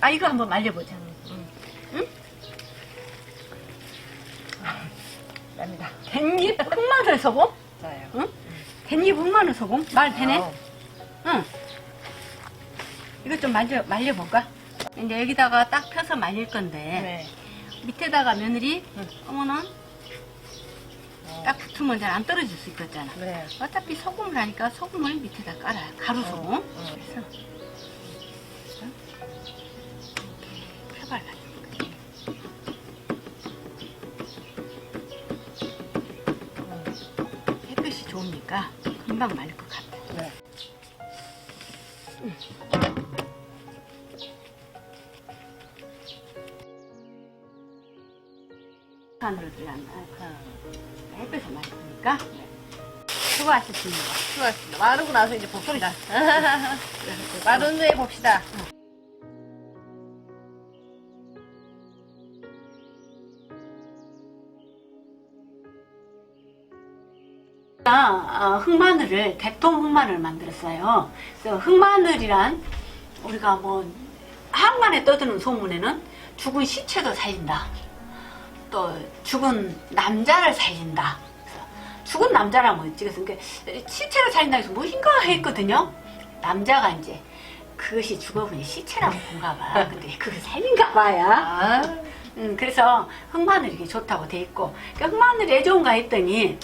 아 이거 한번 말려보자. 납니다. 깻잎 흑마늘 소금? 좋아요. 응? 깻잎 흑마늘 소금? 말 되네? 어. 응. 이거 좀 말려, 말려볼까? 이제 여기다가 딱 펴서 말릴 건데, 네. 밑에다가 며느리, 응. 어머는 어. 딱 붙으면 잘 안 떨어질 수 있겠잖아. 네. 어차피 소금을 하니까 소금을 밑에다 깔아요. 가루 소금. 응. 그래서, 이렇게 펴발라. 햇빛이 좋으니까 금방 말릴 것 같아. 네. 안으로 들어간다. 햇빛을 많이 보니까. 수고하셨습니다. 수고하셨습니다. 마르고 나서 이제 봅시다. 마른 후에 봅시다. 아, 흑마늘을 대통 흑마늘을 만들었어요. 그래서 흑마늘이란 우리가 뭐 한간에 떠드는 소문에는 죽은 시체도 살린다. 또 죽은 남자를 살린다. 죽은 남자란 뭐였지? 그래서 이게 시체를 살린다 해서 무엇인가 했거든요. 남자가 이제 그것이 죽어보니 시체라고 본가 봐. 근데 그걸 살린가 봐야. 아, 음, 그래서 흑마늘이 좋다고 돼 있고 그러니까 흑마늘이 왜 좋은가 했더니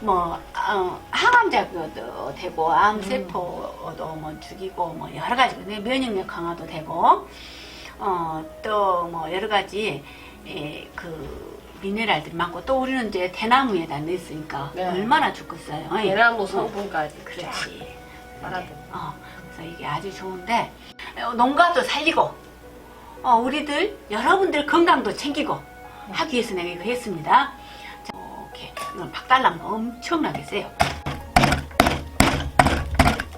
뭐 어, 항암 작용도 되고 암 세포도 뭐 죽이고 뭐 여러 가지 면역력 강화도 되고 어 또 뭐 여러 가지 예, 그 미네랄들이 많고 또 우리는 이제 대나무에다 넣었으니까 네. 얼마나 좋겠어요. 예. 대나무 성분까지. 그렇지. 말아도. 어, 그래서 이게 아주 좋은데 어, 농가도 살리고 어, 우리들 여러분들 건강도 챙기고 하기 위해서 내가 이거 했습니다. 박달난 거 엄청나게 세요.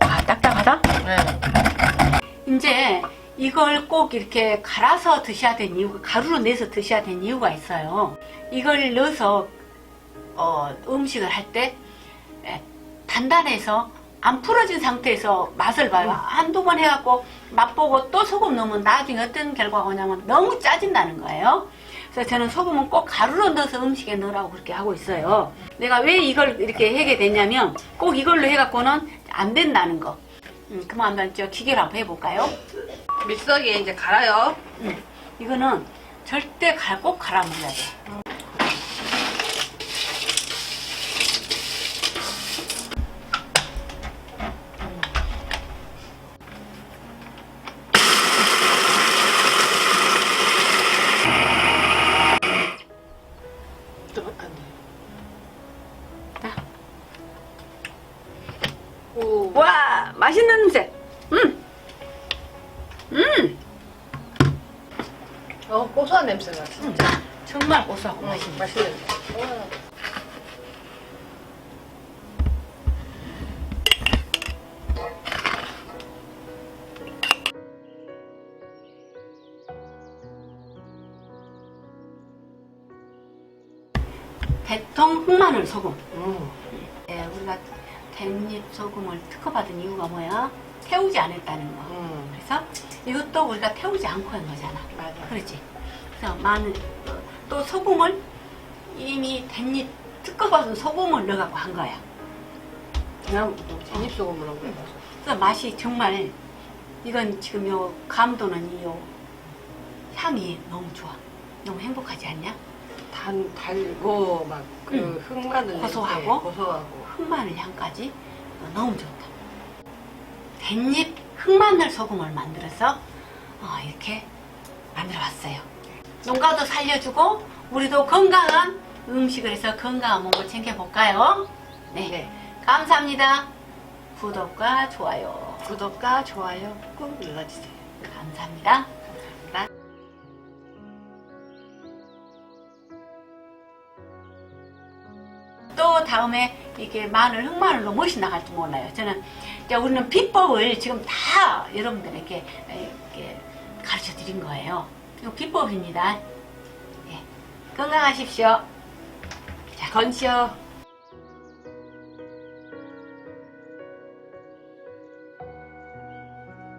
아 딱딱하다. 네. 이제 이걸 꼭 이렇게 갈아서 드셔야 되는 이유가 가루로 내서 드셔야 되는 이유가 있어요. 이걸 넣어서 어, 음식을 할때 단단해서 안 풀어진 상태에서 맛을 봐요. 한두 번 해갖고 맛보고 또 소금 넣으면 나중에 어떤 결과가 오냐면 너무 짜진다는 거예요. 그래서 저는 소금은 꼭 가루로 넣어서 음식에 넣으라고 그렇게 하고 있어요. 내가 왜 이걸 이렇게 하게 됐냐면 꼭 이걸로 해갖고는 안 된다는 거. 음, 그만 한번 저 기계로 한번 해볼까요? 믹서기에 이제 갈아요. 음, 이거는 절대 갈, 꼭 갈아 먹어야 돼. 맛있는 냄새. 음, 음, 어, 고소한 냄새가 진짜. 정말 고소하고 음, 맛있네. 맛있는. 대통 흑마늘 소금. 음. 예, 우리가 댄잎 소금을 특허받은 이유가 뭐야? 태우지 않았다는 거. 음. 그래서 이것도 우리가 태우지 않고 한 거잖아. 맞아. 그렇지. 그래서 어, 또 소금을 이미 댄잎 특허받은 소금을 넣어갖고 한 거야. 그냥 전입 소금으로 한 거예요. 그래서 맛이 정말 이건 지금 요 감도는 이 요 향이 너무 좋아. 너무 행복하지 않냐? 단, 달고, 막, 그, 음. 흑마늘. 고소하고? 냄새, 고소하고. 흑마늘 향까지 어, 너무 좋다. 댄잎 흑마늘 소금을 만들어서 어, 이렇게 만들어봤어요. 농가도 살려주고 우리도 건강한 음식을 해서 건강한 몸을 챙겨볼까요? 네. 네. 감사합니다. 구독과 좋아요. 구독과 좋아요 꾹 눌러주세요. 감사합니다. 또다 음에 이게 마늘, 흑마늘로 무엇이 나갈지 몰라요. 저는 우리는 비법을 지금 다 여러분들에게 이렇게 가르쳐 드린 거예요. 이거 비법입니다. 예. 건강하십시오. 건시어.